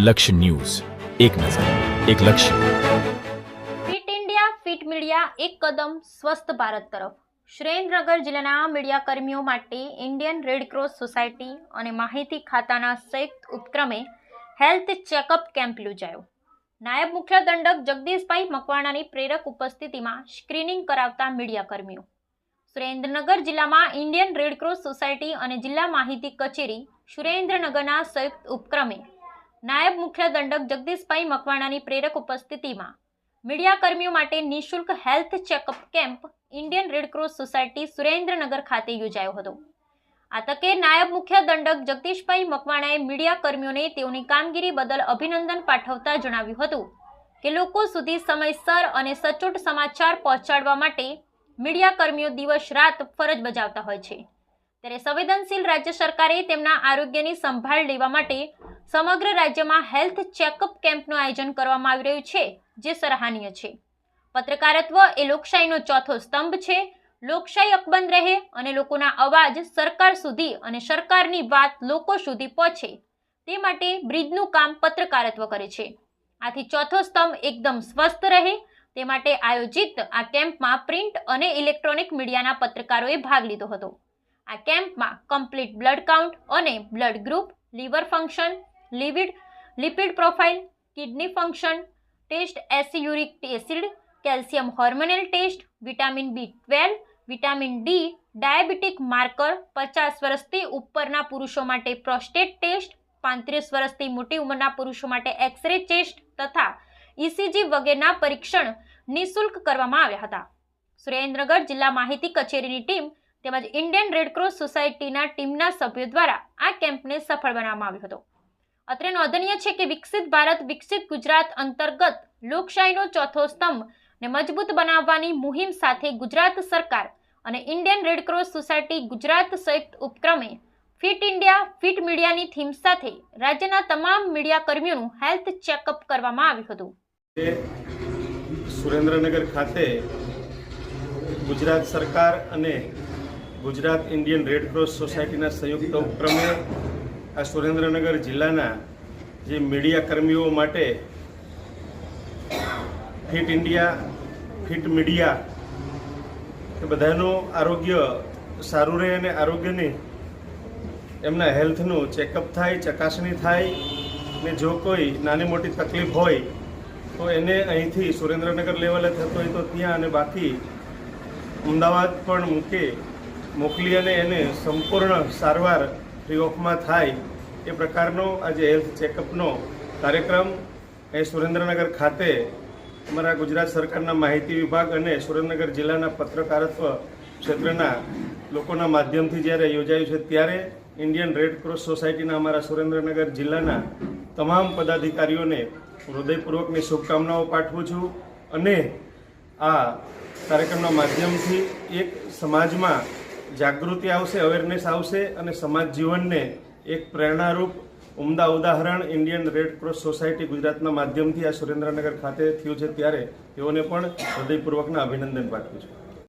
લક્ષ્ય ન્યૂઝ. એક નજર, એક લક્ષ્ય. ફિટ ઇન્ડિયા, ફિટ મીડિયા, એક કદમ, સ્વસ્થ ભારત તરફ. સુરેન્દ્રનગર જિલ્લાના મીડિયા કર્મીઓ માટે ઇન્ડિયન રેડક્રોસ સોસાયટી અને માહિતી ખાતાના સંયુક્ત ઉપક્રમે હેલ્થ ચેકઅપ કેમ્પ યોજાયો. નાયબ મુખ્ય દંડક જગદીશભાઈ મકવાણાની પ્રેરક ઉપસ્થિતિમાં સ્ક્રીનિંગ કરાવતા મીડિયા કર્મીઓ સુરેન્દ્રનગર જિલ્લામાં ઇન્ડિયન રેડક્રોસ સોસાયટી અને જિલ્લા માહિતી કચેરી સુરેન્દ્રનગરના સંયુક્ત ઉપક્રમે નાયબ મુખ્ય દંડક જગદીશભાઈ મકવાણાની પ્રેરક ઉપસ્થિતિમાં મીડિયાકર્મીઓ માટે નિઃશુલ્ક health checkup camp Indian Red Cross society Surendranagar ખાતે યોજાયો હતો. આ તકે નાયબ મુખ્ય દંડક જગદીશભાઈ મકવાણાએ મીડિયાકર્મીઓને તેઓની કામગીરી બદલ અભિનંદન પાઠવતા જણાવ્યું હતું કે લોકો સુધી સમયસર અને સચોટ સમાચાર પહોંચાડવા માટે મીડિયાકર્મીઓ દિવસ રાત ફરજ બજાવતા હોય છે. ત્યારે સંવેદનશીલ રાજ્ય સરકારે તેમના આરોગ્યની સંભાળ લેવા માટે સમગ્ર રાજ્યમાં હેલ્થ ચેકઅપ કેમ્પનું આયોજન કરવામાં આવી રહ્યું છે, જે સરાહનીય છે. પત્રકારત્વ એ લોકશાહીનો ચોથો સ્તંભ છે. લોકશાહી અકબંધ રહે અને લોકોના અવાજ સરકાર સુધી અને સરકારની વાત લોકો સુધી પહોંચે, તે માટે બ્રિજનું કામ પત્રકારત્વ કરે છે. આથી ચોથો સ્તંભ એકદમ સ્વસ્થ રહે, તે માટે આયોજિત આ કેમ્પમાં પ્રિન્ટ અને ઇલેક્ટ્રોનિક મીડિયાના પત્રકારોએ ભાગ લીધો હતો. આ કેમ્પમાં કમ્પ્લીટ બ્લડ કાઉન્ટ અને blood group, liver function livid lipid profile, kidney function, test uric acid, calcium hormonal test, vitamin B twelve, vitamin D, diabetic marker, પચાસ વર્ષથી ઉપરના પુરુષો માટે પ્રોસ્ટેટ ટેસ્ટ, પાંત્રીસ વર્ષથી મોટી ઉંમરના પુરુષો માટે એક્સરે ટેસ્ટ તથા ઇસીજી વગેરેના પરીક્ષણ નિઃશુલ્ક કરવામાં આવ્યા હતા. સુરેન્દ્રનગર જિલ્લા માહિતી કચેરીની ટીમ તેમજ ઇન્ડિયન રેડક્રોસ સોસાયટીના ટીમના સભ્યો દ્વારા આ કેમ્પને સફળ બનાવવામાં આવ્યો હતો. અત્રે નોંધનીય છે કે વિકસિત ભારત, વિકસિત ગુજરાત અંતર્ગત લોકશાહીનો ચોથો સ્તંભ ને મજબૂત બનાવવાની મુહિમ સાથે ગુજરાત સરકાર અને ઇન્ડિયન રેડક્રોસ સોસાયટી ગુજરાત સંયુક્ત ઉપક્રમે ફિટ ઇન્ડિયા, ફિટ મીડિયાની થીમ સાથે રાજ્યના તમામ મીડિયા કર્મીઓનું હેલ્થ ચેકઅપ કરવામાં આવ્યું હતું. સુરેન્દ્રનગર ખાતે ગુજરાત સરકાર અને ગુજરાત ઇન્ડિયન રેડ સોસાયટીના સંયુક્ત ઉપક્રમે આ સુરેન્દ્રનગર જિલ્લાના જે મીડિયા કર્મીઓ માટે ફિટ ઇન્ડિયા, ફિટ મીડિયા, એ બધાનું આરોગ્ય સારું રહે અને આરોગ્યની એમના હેલ્થનું ચેકઅપ થાય, ચકાસણી થાય ને જો કોઈ નાની મોટી તકલીફ હોય, તો એને અહીંથી સુરેન્દ્રનગર લેવલે થતો હોય તો ત્યાં અને બાકી અમદાવાદ પણ મૂકે, મોકલી અને એને સંપૂર્ણ સારવાર ફ્રી ઓફમાં થાય એ પ્રકારનો આજે હેલ્થ ચેકઅપનો કાર્યક્રમ એ સુરેન્દ્રનગર ખાતે અમારા ગુજરાત સરકારના માહિતી વિભાગ અને સુરેન્દ્રનગર જિલ્લાના પત્રકારત્વ ક્ષેત્રના લોકોના માધ્યમથી જ્યારે યોજાયું છે ત્યારે ઇન્ડિયન રેડ ક્રોસ સોસાયટીના અમારા સુરેન્દ્રનગર જિલ્લાના તમામ પદાધિકારીઓને હૃદયપૂર્વકની શુભકામનાઓ પાઠવું છું અને આ કાર્યક્રમના માધ્યમથી એક સમાજમાં જાગૃતિ આવશે અવેરનેસ આવશે અને સમાજ જીવનને એક પ્રેરણારૂપ, ઉમદા ઉદાહરણ ઇન્ડિયન રેડ ક્રોસ સોસાયટી ગુજરાતના માધ્યમથી આ સુરેન્દ્રનગર ખાતે થયું છે. ત્યારે તેઓને પણ હૃદયપૂર્વકના અભિનંદન પાઠવું છું.